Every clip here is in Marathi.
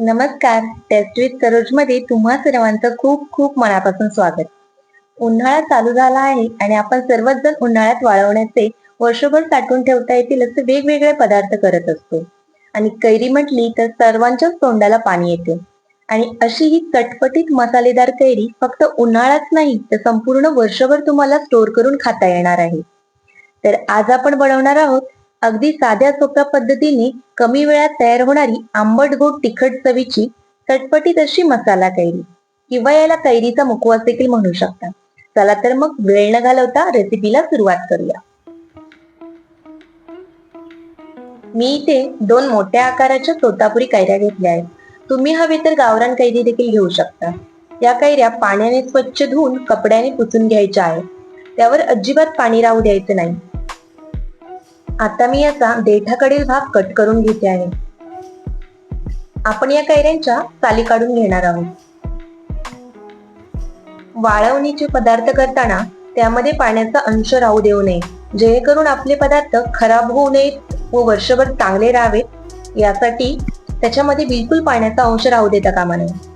नमस्कार. टेस्ट विथ सरोजमध्ये तुम्हा सर्वांचं खूप खूप मनापासून स्वागत. उन्हाळा चालू झाला आहे आणि आपण सर्वच जण उन्हाळ्यात वाळवण्याचे वर्षभर साठवून ठेवता येतील असे वेगवेगळे पदार्थ करत असतो. आणि कैरी म्हटली तर सर्वांच्याच तोंडाला पाणी येते. आणि अशी ही चटपटीत मसालेदार कैरी फक्त उन्हाळाच नाही तर संपूर्ण वर्षभर तुम्हाला स्टोअर करून खाता येणार आहे. तर आज आपण बनवणार आहोत अगदी साध्या सोप्या पद्धतीने कमी वेळात तयार होणारी आंबट गोड तिखट चवीची चटपटीत अशी मसाला कैरी. किंवा याला कैरीचा मुखवास देखील म्हणू शकता. चला तर मग वेळ न घालवता रेसिपीला सुरुवात करूया. मी इथे दोन मोठ्या आकाराच्या तोतापुरी कैऱ्या घेतल्या आहेत. तुम्ही हवे तर गावरान कैरी देखील घेऊ शकता. या कैऱ्या पाण्याने स्वच्छ धुवून कपड्याने पुसून घ्यायच्या आहेत. त्यावर अजिबात पाणी राहू द्यायचं नाही. आता मी याचा देठाकडील भाग कट करून घेते आहे आपण या कैऱ्यांच्या साली काढून घेणार आहोत. वाळवणीचे पदार्थ करताना त्यामध्ये पाण्याचा अंश राहू देऊ नये जेणेकरून आपले पदार्थ खराब होऊ नयेत व वर्षभर चांगले राहावेत. यासाठी त्याच्यामध्ये बिलकुल पाण्याचा अंश राहू देता कामा नये.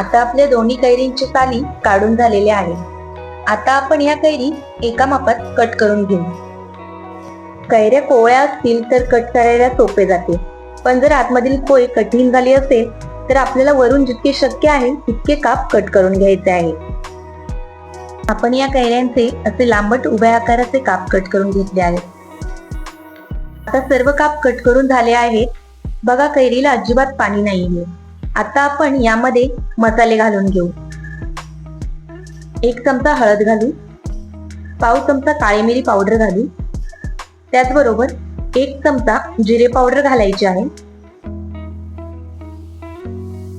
आता आपल्या दोन्ही कैरींची साली काढून झालेले आहे. आता आपण या कैरी एका मापात कट करून घेऊ. कैऱ्या कोवळ्या असतील तर कट करायला सोपे जाते. पण जर आतमधील कोय कठीण झाली असेल तर आपल्याला वरून जितके शक्य आहे तितके काप कट करून घ्यायचे आहे. आपण या कैऱ्यांचे असे लांबट उभ्या आकाराचे काप कट करून घेतले आहेत. आता सर्व काप कट करून झाले आहेत. बघा कैरीला अजिबात पाणी नाहीये. आता आपण यामध्ये मसाले घालून घेऊ. एक चमचा हळद घालू. पाव चमचा काळी मिरी पावडर घालू. त्याचबरोबर एक चमचा जिरे पावडर घालायची आहे.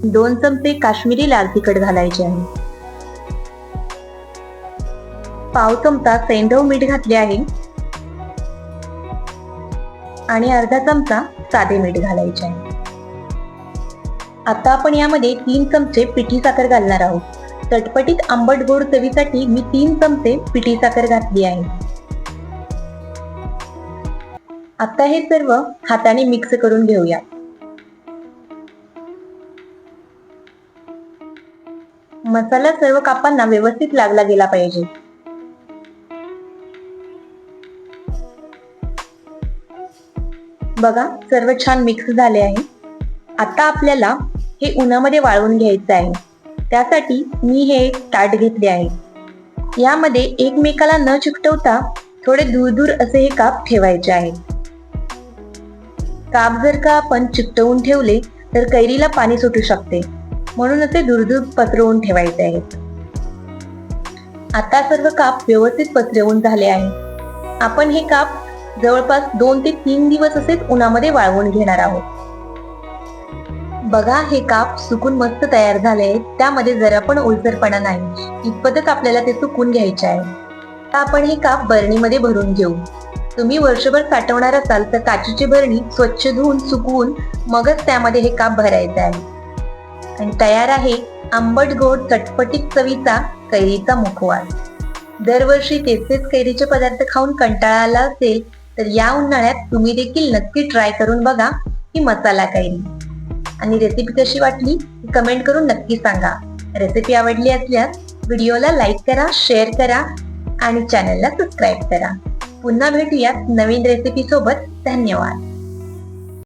दोन चमचे काश्मीरी लाल तिखट घालायचे आहे. पाव चमचा सैंधव मीठ घातले आहे. आणि अर्धा चमचा साधे मीठ घालायचे आहे. आता आपण यामध्ये तीन चमचे पिठी साखर घालणार आहोत. चटपटीत आंबट गोड चवीसाठी मी तीन चमचे पिठी साखर घातली आहे. आता हे सर्व हाताने मिक्स करून घेऊया. मसाला सर्व कापांना व्यवस्थित लागला गेला पाहिजे. बघा सर्व छान मिक्स झाले आहे. आता आपल्याला हे उन्हामध्ये वाळवून घ्यायचं आहे. त्यासाठी मी हे एक ताट घेतले आहे. यामध्ये एकमेकाला न चिकटवता थोडे दूर दूर असे हे काप ठेवायचे आहेत. काप जर का आपण चिकटवून ठेवले तर कैरीला पाणी सुटू शकते. म्हणून असे दूर दूर पसरवून ठेवायचे आहेत. आता सर्व काप व्यवस्थित पसरवून झाले आहे. आपण हे काप जवळपास दोन ते तीन दिवस असेच उन्हामध्ये वाळवून घेणार आहोत. बघा हे काप सुकून मस्त तयार झाले त्यामध्ये जरा पण ओलसरपणा नाही. इतपतच आपल्याला ते सुकून घ्यायचे आहे. आता आपण हे काप बरणीमध्ये भरून घेऊ. तुम्ही वर्षभर साठवणार असाल तर काचेची भरणी स्वच्छ धुवून सुकवून मगच त्यामध्ये हे काप भरायचे आहे. आणि तयार आहे आंबट गोड चटपटीत चवीचा कैरीचा मुखवास. दरवर्षी तेच तेच कैरीचे पदार्थ खाऊन कंटाळा आला असेल तर या उन्हाळ्यात तुम्ही देखील नक्की ट्राय करून बघा ही मसाला कैरी. आणि रेसिपी कशी वाटली कमेंट करून नक्की सांगा. रेसिपी आवडली असल्यास व्हिडिओला लाईक करा शेअर करा आणि चॅनलला सबस्क्राईब करा. पुन्हा भेटूयात नवीन रेसिपी सोबत. धन्यवाद.